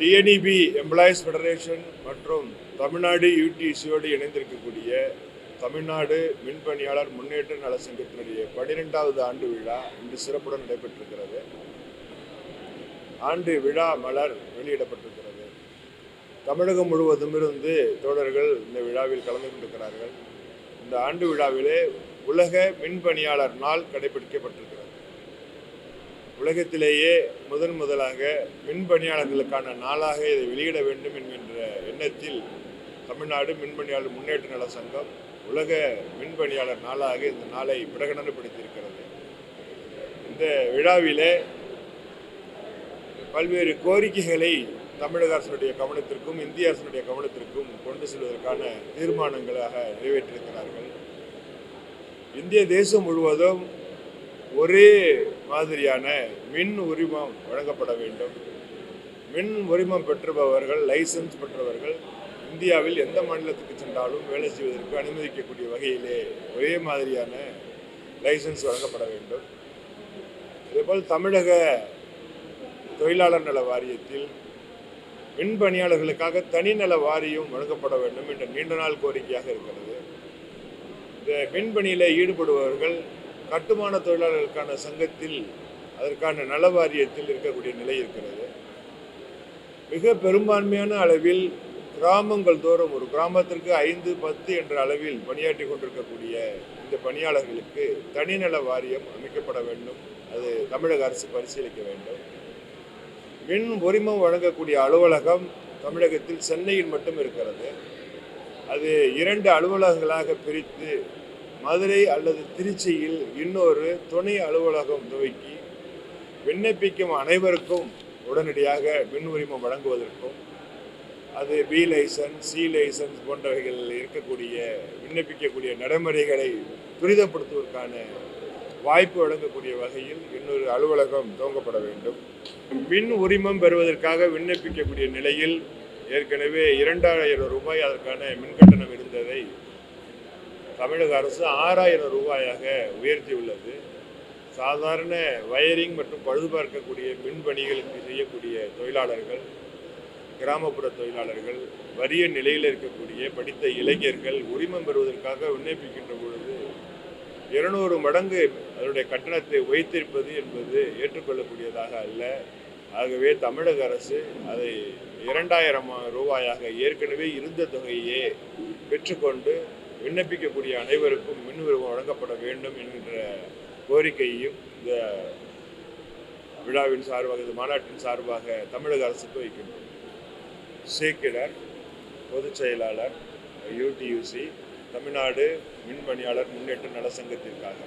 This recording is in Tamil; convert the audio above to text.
டிஎன்இபி எம்ப்ளாயீஸ் ஃபெடரேஷன் மற்றும் தமிழ்நாடு யூடிசியோடு இணைந்திருக்கக்கூடிய தமிழ்நாடு மின்பணியாளர் முன்னேற்ற நல சங்கத்தினுடைய பன்னிரெண்டாவது ஆண்டு விழா இன்று சிறப்புடன் நடைபெற்றிருக்கிறது. ஆண்டு விழா மலர் வெளியிடப்பட்டிருக்கிறது. தமிழகம் முழுவதும் இருந்து தோழர்கள் இந்த விழாவில் கலந்து கொண்டிருக்கிறார்கள். இந்த ஆண்டு விழாவிலே உலக மின்பணியாளர் நாள் கடைபிடிக்கப்பட்டிருக்கிறது. உலகத்திலேயே முதன் முதலாக மின்பணியாளர்களுக்கான நாளாக இதை வெளியிட வேண்டும் என்கின்ற எண்ணத்தில் தமிழ்நாடு மின்பணியாளர் முன்னேற்ற நல சங்கம் உலக மின்பணியாளர் நாளாக இந்த நாளை பிரகடனப்படுத்தியிருக்கிறது. இந்த விழாவிலே பல்வேறு கோரிக்கைகளை தமிழக அரசுடைய கவனத்திற்கும் இந்திய அரசுடைய கவனத்திற்கும் கொண்டு செல்வதற்கான தீர்மானங்களாக நிறைவேற்றியிருக்கிறார்கள். இந்திய தேசம் முழுவதும் ஒரே மாதிரியான மின் உரிமம் வழங்கப்பட வேண்டும். மின் உரிமம் பெற்றுபவர்கள் லைசன்ஸ் பெற்றவர்கள் இந்தியாவில் எந்த மாநிலத்துக்கு சென்றாலும் வேலை செய்வதற்கு அனுமதிக்கக்கூடிய வகையிலே ஒரே மாதிரியான லைசன்ஸ் வழங்கப்பட வேண்டும். இதேபோல் தமிழக தொழிலாளர் நல வாரியத்தில் மின் பணியாளர்களுக்காக தனிநல வாரியம் வழங்கப்பட வேண்டும் என்ற நீண்ட நாள் கோரிக்கையாக இருக்கிறது. இந்த மின் பணியில் ஈடுபடுபவர்கள் கட்டுமான தொழிலாளர்களுக்கான சங்கத்தில் அதற்கான நல வாரியத்தில் இருக்கக்கூடிய நிலை இருக்கிறது. மிக பெரும்பான்மையான அளவில் கிராமங்கள் தோறும் ஒரு கிராமத்திற்கு ஐந்து பத்து என்ற அளவில் பணியாற்றி கொண்டிருக்கக்கூடிய இந்த பணியாளர்களுக்கு தனிநல வாரியம் அமைக்கப்பட வேண்டும். அது தமிழக அரசு பரிசீலிக்க வேண்டும். மின் உரிமம் வழங்கக்கூடிய அலுவலகம் தமிழகத்தில் சென்னையில் மட்டும் இருக்கிறது. அது இரண்டு அலுவலகங்களாக பிரித்து மதுரை அல்லது திருச்சியில் இன்னொரு துணை அலுவலகம் துவக்கி விண்ணப்பிக்கும் அனைவருக்கும் உடனடியாக மின் உரிமம் வழங்குவதற்கும் அது பி லைசன்ஸ் சி லைசன்ஸ் போன்றவைகளில் இருக்கக்கூடிய விண்ணப்பிக்கக்கூடிய நடைமுறைகளை துரிதப்படுத்துவதற்கான வாய்ப்பு வழங்கக்கூடிய வகையில் இன்னொரு அலுவலகம் துவங்கப்பட வேண்டும். மின் உரிமம் பெறுவதற்காக விண்ணப்பிக்கக்கூடிய நிலையில் ஏற்கனவே இரண்டாயிரம் ரூபாய் அதற்கான மின் கட்டணம் இருந்ததை தமிழக அரசு ஆறாயிரம் ரூபாயாக உயர்த்தியுள்ளது. சாதாரண வயரிங் மற்றும் பழுதுபார்க்கக்கூடிய மின் பணிகளுக்கு செய்யக்கூடிய தொழிலாளர்கள் கிராமப்புற தொழிலாளர்கள் வறிய நிலையில் இருக்கக்கூடிய படித்த இளைஞர்கள் உரிமம் பெறுவதற்காக விண்ணப்பிக்கின்ற பொழுது இருநூறு மடங்கு அதனுடைய கட்டணத்தை வைத்திருப்பது என்பது ஏற்றுக்கொள்ளக்கூடியதாக அல்ல. ஆகவே தமிழக அரசு அதை இரண்டாயிரம் ரூபாயாக ஏற்கனவே இருந்த தொகையே பெற்றுக்கொண்டு விண்ணப்பிக்கக்கூடிய அனைவருக்கும் மின் உரிமம் வழங்கப்பட வேண்டும் என்கின்ற கோரிக்கையையும் இந்த விழாவின் சார்பாக இந்த மாநாட்டின் சார்பாக தமிழக அரசுக்கு வைக்கின்றோம் சேக்கிடர் பொதுச் செயலாளர் யூடியூசி தமிழ்நாடு மின்பணியாளர் முன்னேற்ற நல சங்கத்திற்காக